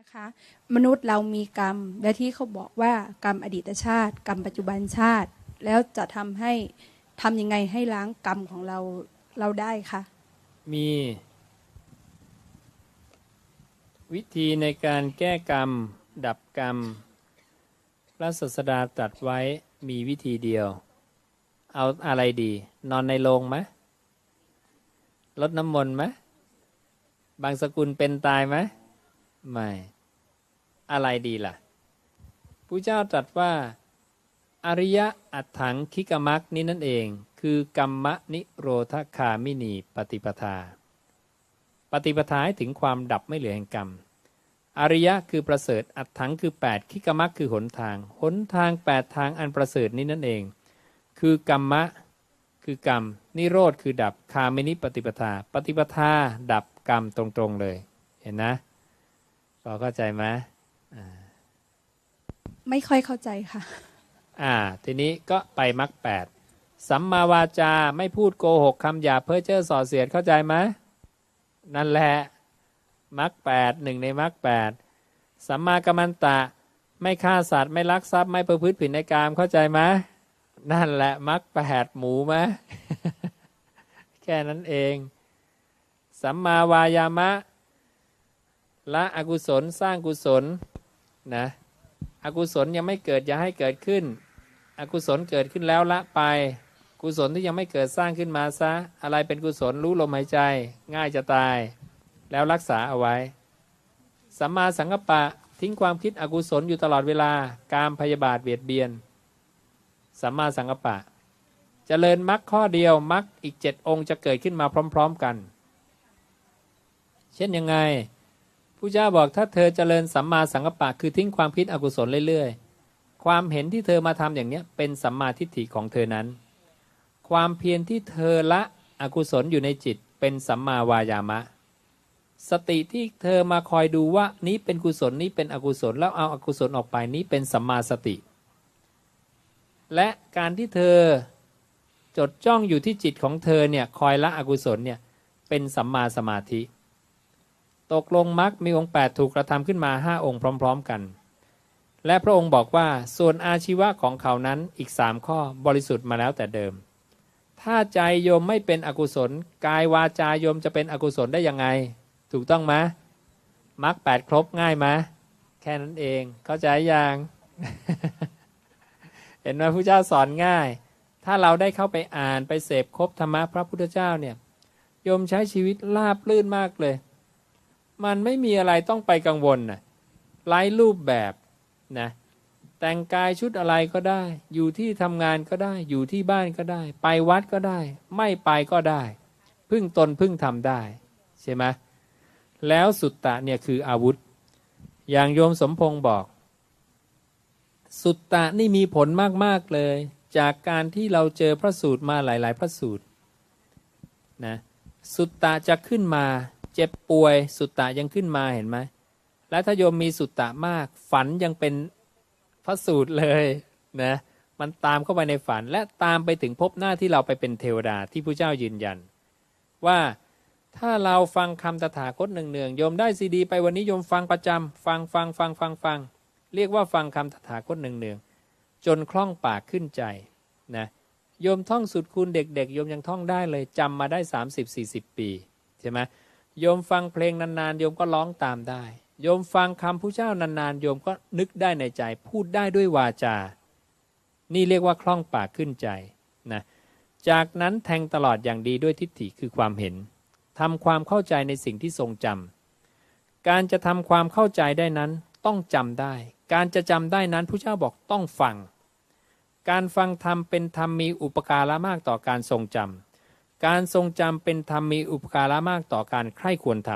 นะคะมนุษย์เรามีกรรม และที่เขาบอกว่ากรรมอดีตชาติ กรรมปัจจุบันชาติ แล้วจะทำให้ทำยังไงให้ล้างกรรมของเราเราได้คะมีวิธีในการแก้กรรม ดับกรรม พระศาสดาตรัสไว้มีวิธีเดียว เอาอะไรดี นอนในโรงไหมลดน้ำมนต์ไหมบางสกุลเป็นตายไหม ไม่ อะไรดีล่ะผู้เจ้าตรัสว่า อริยะอัตถังคิกมักนี้นั่นเอง คือกรรมนิโรธคามินีปฏิปทา ปฏิปทาให้ถึงความดับไม่เหลือแห่งกรรม อริยะคือประเสริฐอัตถังคือ 8 คิกมักคือหนทาง หนทาง 8 ทางอันประเสริฐนี้นั่นเอง คือกรรมะคือกรรม นิโรธคือดับคามินิปฏิปทา ปฏิปทาดับกรรมตรงๆเลย เห็นนะ พอเข้าใจไหมไม่ค่อยเข้าใจค่ะ อ่า ทีนี้ก็ไปมรรคแปดสัมมาวาจาไม่พูดโกหกคำหยาบเพ้อเจ้อส่อเสียดเข้าใจไหมนั่นแหละมรรคแปดหนึ่งในมรรคแปดสัมมากัมมันตะ ไม่ฆ่าสัตว์ไม่ลักทรัพย์ไม่ประพฤติผิดในกามเข้าใจไหมนั่นแหละมรรคแปดหมูไหมแค่นั้นเอง สัมมาวายามะ ละอกุศลสร้างกุศลนะอกุศลยังไม่เกิดอย่าให้เกิดขึ้น อกุศลเกิดขึ้นแล้วละไป กุศลที่ยังไม่เกิดสร้างขึ้นมาซะอะไรเป็นกุศลรู้ลมหายใจ ง่ายจะตาย แล้วรักษาเอาไว้สัมมาสังกัปปะทิ้งความคิดอกุศลอยู่ตลอดเวลาการพยาบาทเบียดเบียนสัมมาสังกัปปะเจริญมรรคข้อเดียวมรรคอีกเจ็ดองค์จะเกิดขึ้นมาพร้อม ๆกัน เช่นยังไง ผู้เจ้าบอกถ้าเธอเจริญสัมมาสังกัปปะคือทิ้งความคิดอกุศลเรื่อยๆ ความเห็นที่เธอมาทำอย่างเนี้ยเป็นสัมมาทิฏฐิของเธอนั้น ความเพียรที่เธอละอกุศลอยู่ในจิตเป็นสัมมาวายามะ สติที่เธอมาคอยดูว่านี้เป็นกุศลนี้เป็นอกุศลแล้วเอาอกุศลออกไปนี้เป็นสัมมาสติ และการที่เธอจดจ้องอยู่ที่จิตของเธอเนี่ยคอยละอกุศลเนี่ยเป็นสัมมาสมาธิ ตกลงมรรคมีองค์ 8 ถูกกระทำขึ้นมา 5 องค์พร้อม ๆกัน และพระองค์บอกว่าส่วนอาชีวะของเขานั้นอีกสามข้อบริสุทธิ์มาแล้วแต่เดิม ถ้าใจโยมไม่เป็นอกุศล กายวาจาโยมจะเป็นอกุศลได้ยังไง ถูกต้องไหมมรรคแปดครบง่ายไหมแค่นั้นเองเข้าใจยังเห็นไหมพระเจ้าสอนง่าย ถ้าเราได้เข้าไปอ่านไปเสพครบธรรมะพระพุทธเจ้าเนี่ยโยมใช้ชีวิตราบลื่นมากเลย มันไม่มีอะไรต้องไปกังวลนะไร้รูปแบบนะแต่งกายชุดอะไรก็ได้ อยู่ที่ทำงานก็ได้ อยู่ที่บ้านก็ได้ ไปวัดก็ได้ ไม่ไปก็ได้ พึ่งตนพึ่งทำได้ ใช่ไหมแล้วสุตตะเนี่ยคืออาวุธ อย่างโยมสมพงศ์บอก สุตตะนี่มีผลมากๆเลย จากการที่เราเจอพระสูตรมาหลาย ๆ พระสูตรนะสุตตะจะขึ้นมา เจ็บป่วยสุตตะยังขึ้นมาเห็นไหมและถ้าโยมมีสุตตะมาก ฝันยังเป็นพระสูตรเลยนะมันตามเข้าไปในฝันและตามไปถึงพบหน้าที่เราไปเป็นเทวดาที่พระเจ้ายืนยัน ว่าถ้าเราฟังคำตถาคตหนึ่งเนืองโยมได้ซีดี ไปวันนี้โยมฟังประจำฟังฟังฟังฟังฟังเรียกว่าฟังคำตถาคตหนึ่งเนืองจนคล่องปากขึ้นใจนะโยมท่องสุดคูณเด็กๆโยมยังท่องได้เลยจำมาได้ 30-40 ปีใช่ไหม โยมฟังเพลงนานๆโยมก็ร้องตามได้ โยมฟังคำผู้เจ้านานๆโยมก็นึกได้ในใจ พูดได้ด้วยวาจา นี่เรียกว่าคล่องปากขึ้นใจนะจากนั้นแทงตลอดอย่างดีด้วยทิฏฐิคือความเห็นทำความเข้าใจในสิ่งที่ทรงจำการจะทำความเข้าใจได้นั้นต้องจำได้ การจะจำได้นั้นผู้เจ้าบอกต้องฟัง การฟังธรรมเป็นธรรมมีอุปการะมากต่อการทรงจำ การทรงจำเป็นธรรมมีอุปการะมากต่อการใคร่ควรท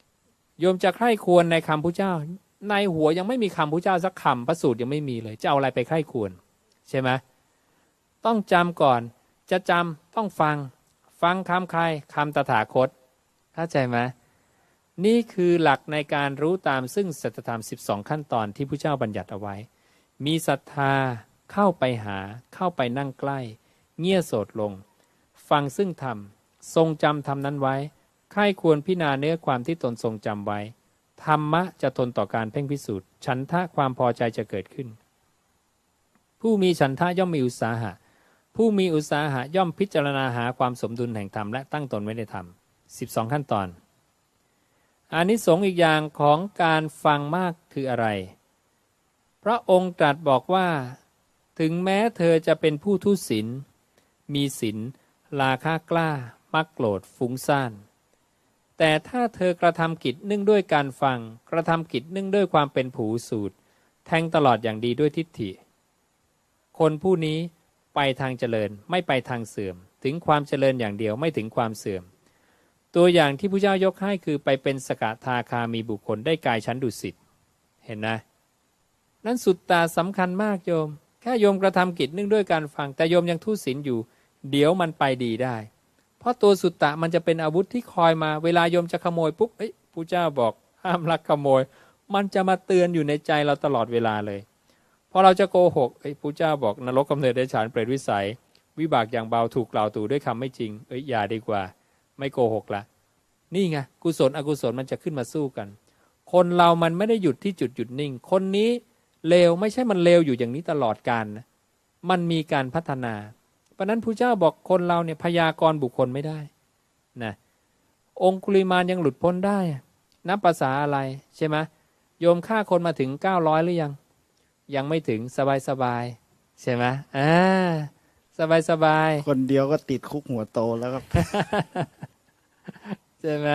ำโยมจะใคร่ควรในคำพุทธเจ้า ในหัวยังไม่มีคำพุทธเจ้าสักคำพระสูตรยังไม่มีเลย จะเอาอะไรไปใคร่ควร ใช่ไหมต้องจำก่อน จะจำต้องฟัง ฟังคำใครคำตถาคตเข้าใจไหมนี่คือหลักในการรู้ตามซึ่งสัจธรรม 12 ขั้นตอนที่พระเจ้าบัญญัติเอาไว้ มีศรัทธาเข้าไปหาเข้าไปนั่งใกล้ เงี่ยโสดลง ฟังซึ่งธรรม ทรงจำธรรมนั้นไว้ ใครควรพิจารณาเนื้อความที่ตนทรงจำไว้ ธรรมะจะทนต่อการเพ่งพิสูจน์ ฉันทะความพอใจจะเกิดขึ้น ผู้มีฉันทะย่อมมีอุตสาหะ ผู้มีอุตสาหะย่อมพิจารณาหาความสมดุลแห่งธรรมและตั้งตนไว้ในธรรม 12 ขั้นตอนอานิสงส์อีกอย่างของการฟังมากคืออะไร พระองค์ตรัสบอกว่า ถึงแม้เธอจะเป็นผู้ทุศีลมีศีล ลาค่ากล้า มักโกรธฟุ้งซ่าน แต่ถ้าเธอกระทำกิจเนื่องด้วยการฟัง กระทำกิจเนื่องด้วยความเป็นผูสูตร แทงตลอดอย่างดีด้วยทิฏฐิ คนผู้นี้ไปทางเจริญไม่ไปทางเสื่อม ถึงความเจริญอย่างเดียวไม่ถึงความเสื่อม ตัวอย่างที่พระเจ้ายกให้คือไปเป็นสกทาคามีบุคคลได้กายชั้นดุสิตเห็นนะ นั้นสุดตาสำคัญมากโยม แค่โยมกระทำกิจเนื่องด้วยการฟังแต่โยมยังทุศีลอยู่ เดี๋ยวมันไปดีได้ เพราะตัวสุตตะมันจะเป็นอาวุธที่คอยมาเวลาโยมจะขโมยปุ๊บเอ้ยพระเจ้าบอกห้ามลักขโมย มันจะมาเตือนอยู่ในใจเราตลอดเวลาเลยพอเราจะโกหกเอ้ยพระเจ้าบอกนรกกำเนิดได้ฉานเปรตวิสัย วิบากอย่างเบาถูกกล่าวตู่ด้วยคำไม่จริง เอ้ยอย่าดีกว่า ไม่โกหกละนี่ไงกุศลอกุศลมันจะขึ้นมาสู้กัน คนเรามันไม่ได้หยุดที่จุดหยุดนิ่ง คนนี้เลวไม่ใช่มันเลวอยู่อย่างนี้ตลอดกาลนะมันมีการพัฒนา เพราะนั้นพระเจ้าบอกคนเราเนี่ยพยากรณ์บุคคลไม่ได้นะองคุลิมานยังหลุดพ้นได้นับภาษาอะไรใช่ไหมโยมฆ่าคนมาถึง 900 หรือยัง ยังไม่ถึงสบายสบายๆใช่ไหมอ่าสบายสบายๆคนเดียวก็ติดคุกหัวโตแล้วครับใช่ไหม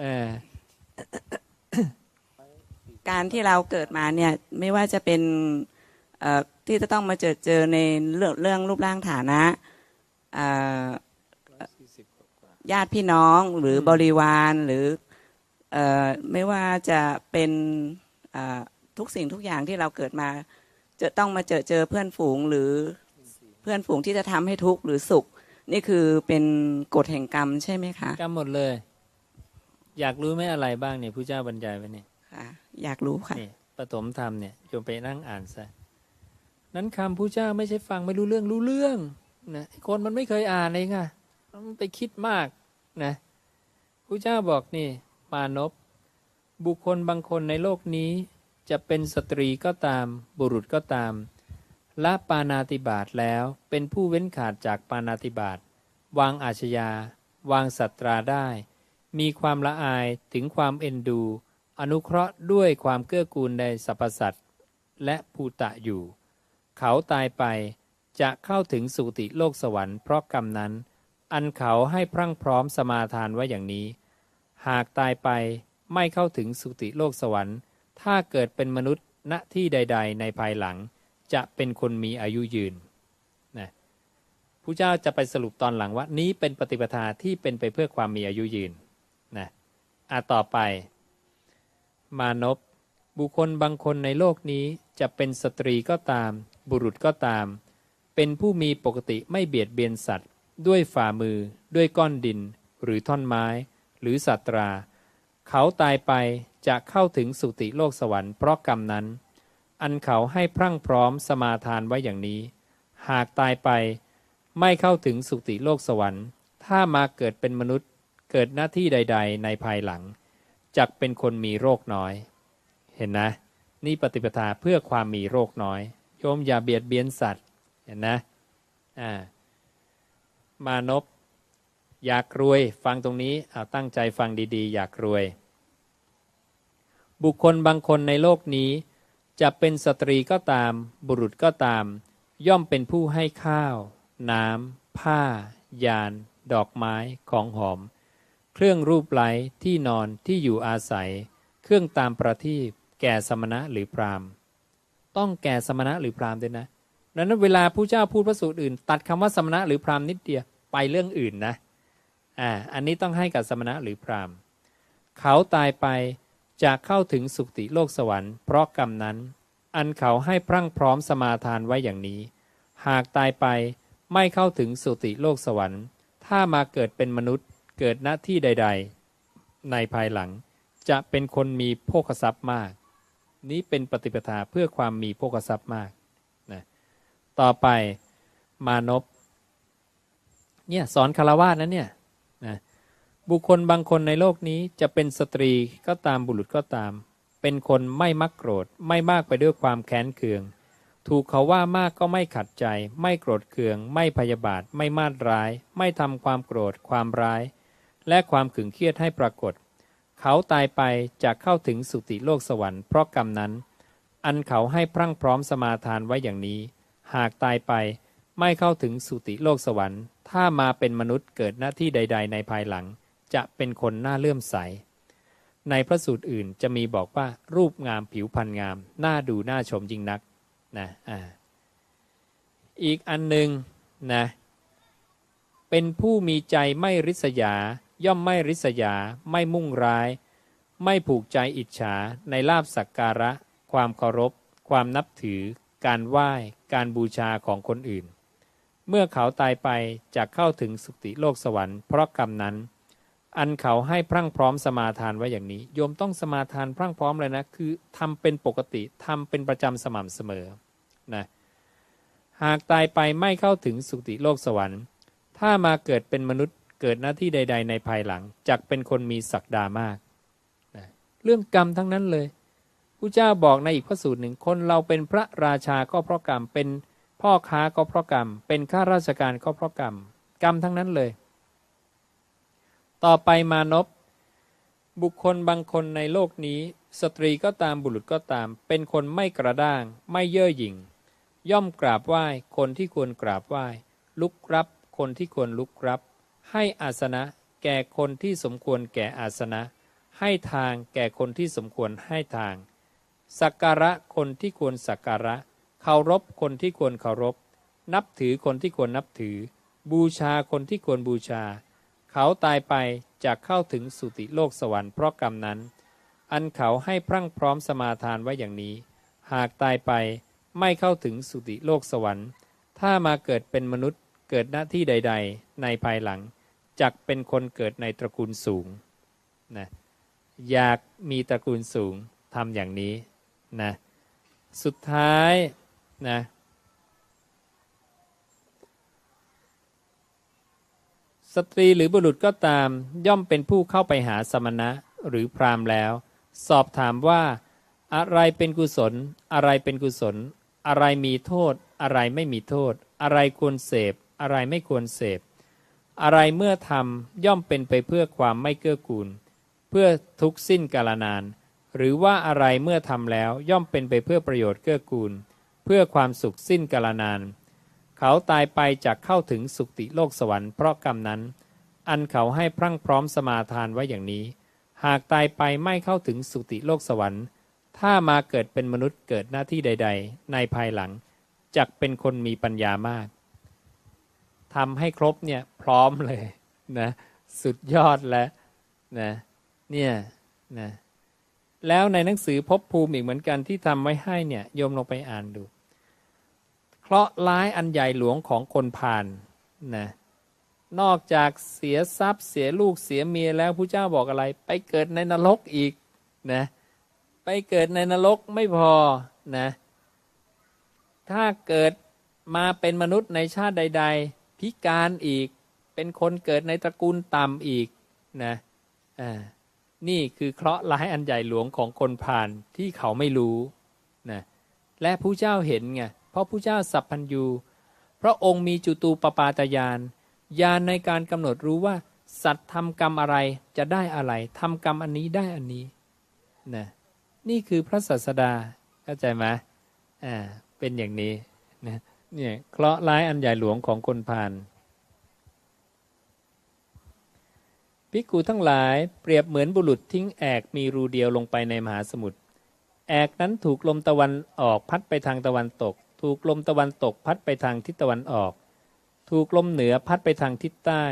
เออการที่เราเกิดมาเนี่ยไม่ว่าจะเป็นเอ่อ ที่จะต้องมาเจอเจอในเรื่องเรื่องรูปร่างฐานะเอ่อญาติพี่น้องหรือบริวารหรือเอ่อไม่ว่าจะเป็นเอ่อทุกสิ่งทุกอย่างที่เราเกิดมา จะต้องมาเจอเจอเพื่อนฝูงหรือเพื่อนฝูงที่จะทำให้ทุกข์หรือสุข นี่คือเป็นกฎแห่งกรรมใช่ไหมคะกำหมดเลย อยากรู้ไหมอะไรบ้างเนี่ยผู้เจ้าบรรยายไว้เนี่ยค่ะอยากรู้ค่ะนี่ปฐมธรรมเนี่ยโยมไปนั่งอ่านซะ นั้นคำผู้เจ้าไม่ใช่ฟังไม่รู้เรื่องรู้เรื่องนะคนมันไม่เคยอ่านเลยไงมันไปคิดมากนะผู้เจ้าบอกนี่มานพบุคคลบางคนในโลกนี้ จะเป็นสตรีก็ตาม บุรุษก็ตามละปานาติบาตแล้วเป็นผู้เว้นขาดจากปานาติบาตวางอาชญาวางสัตราได้ มีความละอายถึงความเอ็นดู อนุเคราะห์ด้วยความเกื้อกูลในสรรพสัตว์และภูตะอยู่ เขาตายไปจะเข้าถึงสุติโลกสวรรค์เพราะกรรมนั้น อันเขาให้พรั่งพร้อมสมาทานไว้อย่างนี้ หากตายไปไม่เข้าถึงสุติโลกสวรรค์ ถ้าเกิดเป็นมนุษย์ณที่ใด ๆ ในภายหลัง จะเป็นคนมีอายุยืนนะผู้เจ้าจะไปสรุปตอนหลังว่านี้เป็นปฏิปทาที่เป็นไปเพื่อความมีอายุยืนนะอะต่อไป มานพบุคคลบางคนในโลกนี้จะเป็นสตรีก็ตาม บุรุษก็ตาม เป็นผู้มีปกติไม่เบียดเบียนสัตว์ ด้วยฝ่ามือ ด้วยก้อนดิน หรือท่อนไม้ หรือสัตรา เขาตายไปจะเข้าถึงสุติโลกสวรรค์เพราะกรรมนั้น อันเขาให้พรั่งพร้อมสมาทานไว้อย่างนี้ หากตายไปไม่เข้าถึงสุติโลกสวรรค์ ถ้ามาเกิดเป็นมนุษย์เกิดหน้าที่ใด ๆ ในภายหลังจักเป็นคนมีโรคน้อย เห็นนะ นี่ปฏิปทาเพื่อความมีโรคน้อย โยมอย่าเบียดเบียนสัตว์เห็นนะอ่ามานพอยากรวยฟังตรงนี้เอาตั้งใจฟังดีๆ อยากรวย บุคคลบางคนในโลกนี้ จะเป็นสตรีก็ตาม บุรุษก็ตาม ย่อมเป็นผู้ให้ข้าว น้ำผ้า ยาน ดอกไม้ของหอม เครื่องรูปไหลที่นอนที่อยู่อาศัย เครื่องตามประทีปแก่สมณะหรือพราหมณ์ ต้องแก่สมณะหรือพราหมณ์ด้วยนะดังนั้นเวลาผู้เจ้าพูดพระสูตรอื่น ตัดคำว่าสมณะหรือพราหมณ์นิดเดียวไปเรื่องอื่นนะอ่าอันนี้ต้องให้กับสมณะหรือพราหมณ์ เขาตายไปจะเข้าถึงสุคติโลกสวรรค์เพราะกรรมนั้น อันเขาให้พรั่งพร้อมสมาทานไว้อย่างนี้ หากตายไปไม่เข้าถึงสุติโลกสวรรค์ ถ้ามาเกิดเป็นมนุษย์เกิดหน้าที่ใด ๆ ในภายหลัง จะเป็นคนมีโภคทรัพย์มาก นี้เป็นปฏิปทาเพื่อความมีโภคทรัพย์มากนะต่อไปมานพเนี่ยสอนคารวะนั้นเนี่ยนะบุคคลบางคนในโลกนี้จะเป็นสตรีก็ตามบุรุษก็ตาม เป็นคนไม่มักโกรธ ไม่มากไปด้วยความแค้นเคือง ถูกเขาว่ามากก็ไม่ขัดใจ ไม่โกรธเคือง ไม่พยาบาท ไม่มาดร้าย ไม่ทำความโกรธ ความร้าย และความขึงเครียดให้ปรากฏ เขาตายไปจะเข้าถึงสุติโลกสวรรค์เพราะกรรมนั้น อันเขาให้พรั่งพร้อมสมาทานไว้อย่างนี้ หากตายไปไม่เข้าถึงสุติโลกสวรรค์ ถ้ามาเป็นมนุษย์เกิดหน้าที่ใด ๆ ในภายหลัง จะเป็นคนน้าเลื่อมใส ในพระสูตรอื่นจะมีบอกว่ารูปงามผิวพรรณงามน่าดูน่าชมยิ่งนักนะอ่าอีกอันหนึ่งนะเป็นผู้มีใจไม่ริษยา ย่อมไม่ริษยา ไม่มุ่งร้าย ไม่ผูกใจอิจฉา ในลาบสักการะ ความเคารพ ความนับถือ การไหว้ การบูชาของคนอื่น เมื่อเขาตายไปจะเข้าถึงสุติโลกสวรรค์เพราะกรรมนั้น อันเขาให้พรั่งพร้อมสมาทานไว้อย่างนี้ โยมต้องสมาทานพรั่งพร้อมเลยนะ คือทำเป็นปกติทำเป็นประจำสม่ำเสมอ นะ หากตายไปไม่เข้าถึงสุติโลกสวรรค์ ถ้ามาเกิดเป็นมนุษย์ เกิดหน้าที่ใด ๆ ในภายหลังจักเป็นคนมีศักดามากนะเรื่องกรรมทั้งนั้นเลยผู้เจ้าบอกในอีกพระสูตรหนึ่งคนเราเป็นพระราชาก็เพราะกรรม เป็นพ่อค้าก็เพราะกรรม เป็นข้าราชการก็เพราะกรรม กรรมทั้งนั้นเลย ต่อไปมานพบุคคลบางคนในโลกนี้ สตรีก็ตามบุรุษก็ตาม เป็นคนไม่กระด้าง ไม่เย่อหยิ่ง ย่อมกราบไหว้ คนที่ควรกราบไหว้ ลุกรับ คนที่ควรลุกรับ ให้อาสนะ แก่คนที่สมควรแก่อาสนะ ให้ทางแก่คนที่สมควรให้ทาง สักการะคนที่ควรสักการะ เคารพคนที่ควรเคารพ นับถือคนที่ควรนับถือ บูชาคนที่ควรบูชา เขาตายไปจะเข้าถึงสุติโลกสวรรค์เพราะกรรมนั้น อันเขาให้พรั่งพร้อมสมาทานไว้อย่างนี้ หากตายไปไม่เข้าถึงสุติโลกสวรรค์ ถ้ามาเกิดเป็นมนุษย์เกิดหน้าที่ใด ๆ ในภายหลัง จักเป็นคนเกิดในตระกูลสูงนะอยากมีตระกูลสูงทำอย่างนี้นะสุดท้ายนะสตรีหรือบุรุษก็ตามย่อมเป็นผู้เข้าไปหาสมณะหรือพรามแล้ว สอบถามว่า อะไรเป็นกุศล อะไรเป็นกุศล อะไรมีโทษ อะไรไม่มีโทษ อะไรควรเสพ อะไรไม่ควรเสพ อะไรเมื่อทำย่อมเป็นไปเพื่อความไม่เกื้อกูล เพื่อทุกสิ้นกาลนาน หรือว่าอะไรเมื่อทำแล้วย่อมเป็นไปเพื่อประโยชน์เกื้อกูล เพื่อความสุขสิ้นกาลนาน เขาตายไปจากเข้าถึงสุคติโลกสวรรค์เพราะกรรมนั้น อันเขาให้พรั่งพร้อมสมาทานไว้อย่างนี้ หากตายไปไม่เข้าถึงสุติโลกสวรรค์ ถ้ามาเกิดเป็นมนุษย์เกิดหน้าที่ใด ๆ ในภายหลังจักเป็นคนมีปัญญามาก ทำให้ครบเนี่ยพร้อมเลยนะสุดยอดแล้วนะเนี่ยนะแล้วในหนังสือพบภูมิอีกเหมือนกันที่ทำไว้ให้เนี่ยโยมลงไปอ่านดู เคราะห์ร้ายอันใหญ่หลวงของคนผ่านนะนอกจากเสียทรัพย์เสียลูกเสียเมียแล้วผู้เจ้าบอกอะไร ไปเกิดในนรกอีกนะไปเกิดในนรกไม่พอนะถ้าเกิดมาเป็นมนุษย์ในชาติใด ๆ พิการอีก เป็นคนเกิดในตระกูลต่ำอีกนะอ่านี่คือเคราะห์ร้ายอันใหญ่หลวงของคนผ่านที่เขาไม่รู้นะและผู้เจ้าเห็นไงเพราะผู้เจ้าสัพพัญญูพระองค์มีจุตูปปาตยานญาณในการกำหนดรู้ว่า สัตว์ทำกรรมอะไรจะได้อะไรทำกรรมอันนี้ได้อันนี้นะนี่คือพระศาสดาเข้าใจไหมอ่าเป็นอย่างนี้นะ เนี่ยเคราะห์ร้ายอันใหญ่หลวงของคนผ่านภิกขุทั้งหลายเปรียบเหมือนบุรุษทิ้งแอกมีรูเดียวลงไปในมหาสมุทรแอกนั้นถูกลมตะวันออกพัดไปทางตะวันตก ถูกลมตะวันตกพัดไปทางทิศตะวันออก ถูกลมเหนือพัดไปทางทิศใต้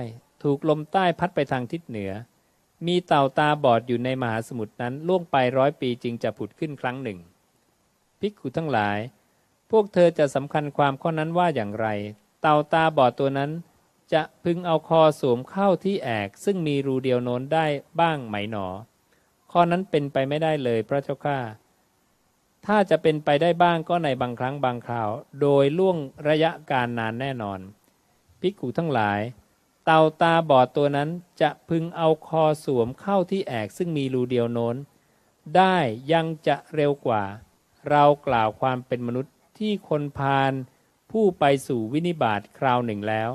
ถูกลมใต้พัดไปทางทิศเหนือ มีเต่าตาบอดอยู่ในมหาสมุทรนั้นล่วงไปร้อยปีจึงจะผุดขึ้นครั้งหนึ่งภิกขุทั้งหลาย พวกเธอจะสำคัญความข้อนั้นว่าอย่างไร เต่าตาบอดตัวนั้น จะพึงเอาคอสวมเข้าที่แอกซึ่งมีรูเดียวโน้นได้บ้างไหมหนอ ข้อนั้นเป็นไปไม่ได้เลยพระเจ้าข้าถ้าจะเป็นไปได้บ้างก็ในบางครั้งบางคราว โดยล่วงระยะการนานแน่นอนภิกขุทั้งหลาย เต่าตาบอดตัวนั้นจะพึงเอาคอสวมเข้าที่แอกซึ่งมีรูเดียวโน้น ได้ยังจะเร็วกว่า เรากล่าวความเป็นมนุษย์ ที่คนพาลผู้ไปสู่วินิบาตคราวหนึ่งแล้ว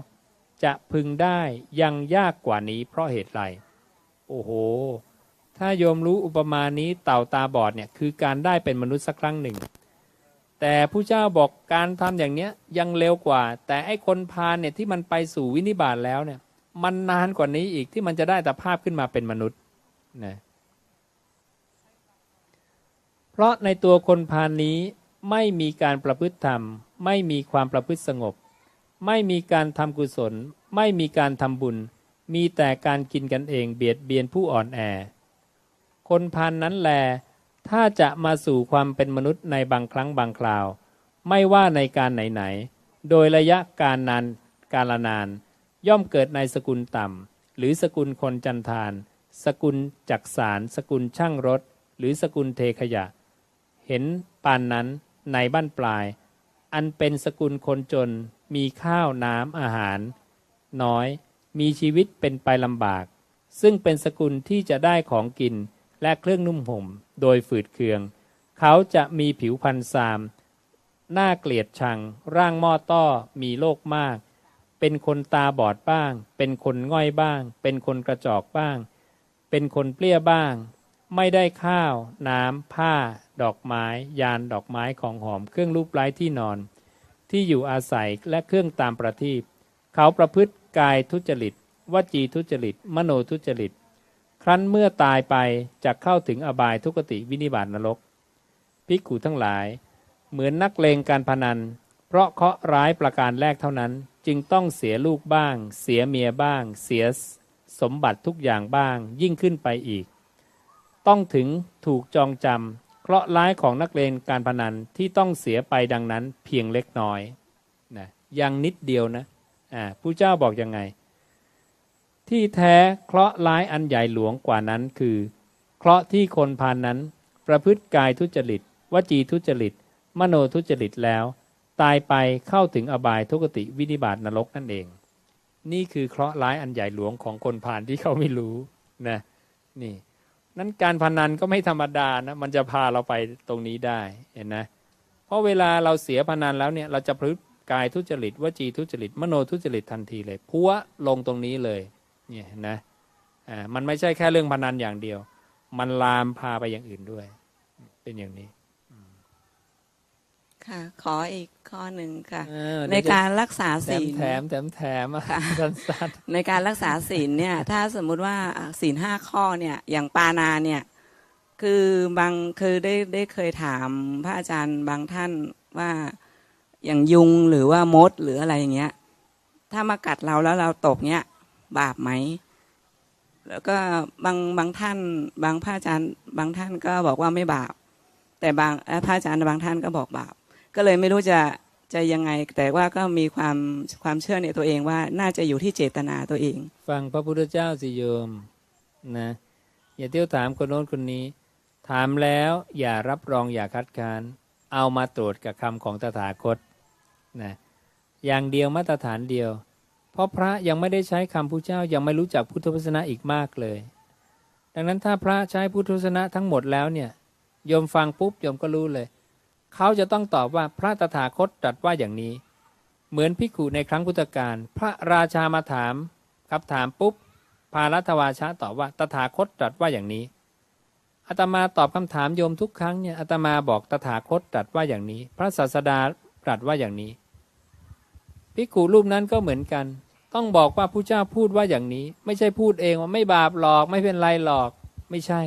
จะพึงได้ยังยากกว่านี้เพราะเหตุไร โอ้โห ถ้าโยมรู้อุปมานี้เต่าตาบอดเนี่ยคือการได้เป็นมนุษย์สักครั้งหนึ่ง แต่ผู้เจ้าบอกการทำอย่างเนี้ยยังเร็วกว่า แต่ไอ้คนพาลเนี่ยที่มันไปสู่วินิบาตแล้วเนี่ย มันนานกว่านี้อีกที่มันจะได้แต่ภาพขึ้นมาเป็นมนุษย์นะเพราะในตัวคนพาลนี้ ไม่มีการประพฤติธรรม ไม่มีความประพฤติสงบ ไม่มีการทำกุศล ไม่มีการทำบุญ มีแต่การกินกันเองเบียดเบียนผู้อ่อนแอ คนพานนั้นแล ถ้าจะมาสู่ความเป็นมนุษย์ในบางครั้งบางคราว ไม่ว่าในการไหนๆ โดยระยะการนาน กาลนาน ย่อมเกิดในสกุลต่ำ หรือสกุลคนจันทาน สกุลจักสาร สกุลช่างรถ หรือสกุลเทขยะ เห็นปานนั้น ในบ้านปลาย อันเป็นสกุลคนจนมีข้าวน้ำอาหาร น้อยมีชีวิตเป็นไปลำบาก ซึ่งเป็นสกุลที่จะได้ของกินและเครื่องนุ่มห่ม โดยฝืดเคือง เขาจะมีผิวพรรณซาม หน้าเกลียดชัง ร่างหม้อต้อมีโรคมาก เป็นคนตาบอดบ้าง เป็นคนง่อยบ้าง เป็นคนกระจอกบ้าง เป็นคนเปรี้ยบ้าง ไม่ได้ข้าว น้ำ ผ้า ดอกไม้ ยานดอกไม้ของหอม เครื่องรูปไล้ที่นอน ที่อยู่อาศัยและเครื่องตามประทีปเขาประพฤติกายทุจริตวจีทุจริต มโนทุจริต ครั้นเมื่อตายไปจะเข้าถึงอบายทุกติวินิบาตนรกภิกขุทั้งหลาย เหมือนนักเลงการพนัน เพราะเคาะร้ายประการแรกเท่านั้น จึงต้องเสียลูกบ้าง เสียเมียบ้าง เสียสมบัติทุกอย่างบ้าง ยิ่งขึ้นไปอีก ต้องถึงถูกจองจำเคราะห์ร้ายของนักเลงการพนันที่ต้องเสียไปดังนั้นเพียงเล็กน้อยนะยังนิดเดียวนะอ่าผู้เจ้าบอกยังไง ที่แท้เคราะห์ร้ายอันใหญ่หลวงกว่านั้นคือ เคราะห์ที่คนพานนั้น ประพฤติกายทุจริต วจีทุจริต มโนทุจริตแล้ว ตายไปเข้าถึงอบายทุกติวินิบาตนรกนั่นเอง นี่คือเคราะห์ร้ายอันใหญ่หลวงของคนพานที่เขาไม่รู้นะนี่ นั้นการพนันก็ไม่ธรรมดานะมันจะพาเราไปตรงนี้ได้เห็นนะเพราะเวลาเราเสียพนันแล้วเนี่ยเราจะพฤติกายทุจริตวจีทุจริตมโนทุจริตทันทีเลยพัวลงตรงนี้เลยเนี่ยนะอ่ามันไม่ใช่แค่เรื่องพนันอย่างเดียว มันลามพาไปอย่างอื่นด้วย เป็นอย่างนี้ ค่ะ ขออีกข้อหนึ่งค่ะ เออในการรักษาแถศีมล แถมแถมแถมอะค่ะ สั้นในการรักษาศีลเนี่ย ถ้าสมมุติว่าศีลห้าข้อเนี่ย อย่างปานาเนี่ย คือบางคือได้ได้เคยถามพระอาจารย์บางท่านว่าอย่างยุงหรือว่ามดหรืออะไรอย่างเงี้ย ถ้ามากัดเราแล้วเราตกเนี่ย บาปไหม แล้วก็บางบางท่าน บางพระอาจารย์ บางท่านก็บอกว่าไม่บาป แต่บางเอ่อพระอาจารย์บางท่านก็บอกบาป ก็เลยไม่รู้จะจะยังไง แต่ว่าก็มีความความเชื่อในตัวเองว่าน่าจะอยู่ที่เจตนาตัวเอง ฟังพระพุทธเจ้าสิโยมนะอย่าเที่ยวถามคนโน้นคนนี้ ถามแล้วอย่ารับรองอย่าคัดค้านเอามาตรวจกับคำของตถาคตนะอย่างเดียวมาตรฐานเดียว เพราะพระยังไม่ได้ใช้คำพุทธเจ้ายังไม่รู้จักพุทธวจนะอีกมากเลย ดังนั้นถ้าพระใช้พุทธวจนะทั้งหมดแล้วเนี่ยโยมฟังปุ๊บโยมก็รู้เลย เขาจะต้องตอบว่าพระตถาคตตรัสว่าอย่างนี้ เหมือนพิกขุในครั้งพุทธกาลพระราชามาถามครับถามปุ๊บพารัตวาชะตอบว่าตถาคตตรัสว่าอย่างนี้อาตมาตอบคำถามโยมทุกครั้งเนี่ยอาตมาบอกตถาคตตรัสว่าอย่างนี้ พระศาสดาตรัสว่าอย่างนี้ภิกขุรูปนั้นก็เหมือนกัน ต้องบอกว่าผู้เจ้าพูดว่าอย่างนี้ ไม่ใช่พูดเองว่าไม่บาปหรอกไม่เป็นไรหรอกไม่ใช่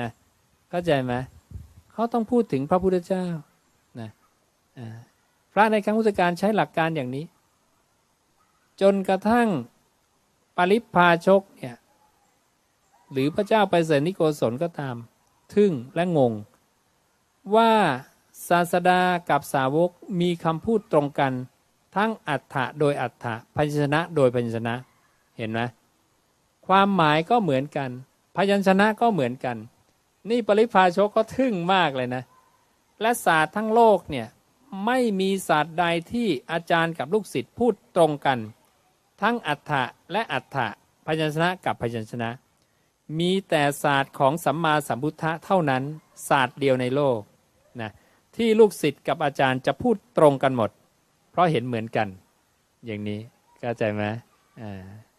นะเข้าใจไหมเขาต้องพูดถึงพระพุทธเจ้า พระในครั้งพุทธกาลใช้หลักการอย่างนี้ จนกระทั่งปริพพาชกเนี่ยหรือพระเจ้าไปเสนิโกศลก็ตาม ทึ่งและงง ว่าศาสดากับสาวกมีคำพูดตรงกัน ทั้งอัฏฐะโดยอัฏฐะพยัญชนะโดยพยัญชนะ เห็นไหมความหมายก็เหมือนกัน พยัญชนะก็เหมือนกัน นี่ปริพาชกก็ทึ่งมากเลยนะ และศาสตร์ทั้งโลกเนี่ย ไม่มีศาสตร์ใดที่อาจารย์กับลูกศิษย์พูดตรงกัน ทั้งอัฏฐะและอัฏฐะพยัญชนะกับพยัญชนะ มีแต่ศาสตร์ของสัมมาสัมพุทธะเท่านั้นศาสตร์เดียวในโลกนะที่ลูกศิษย์กับอาจารย์จะพูดตรงกันหมด เพราะเห็นเหมือนกัน อย่างนี้เข้าใจไหมอ่า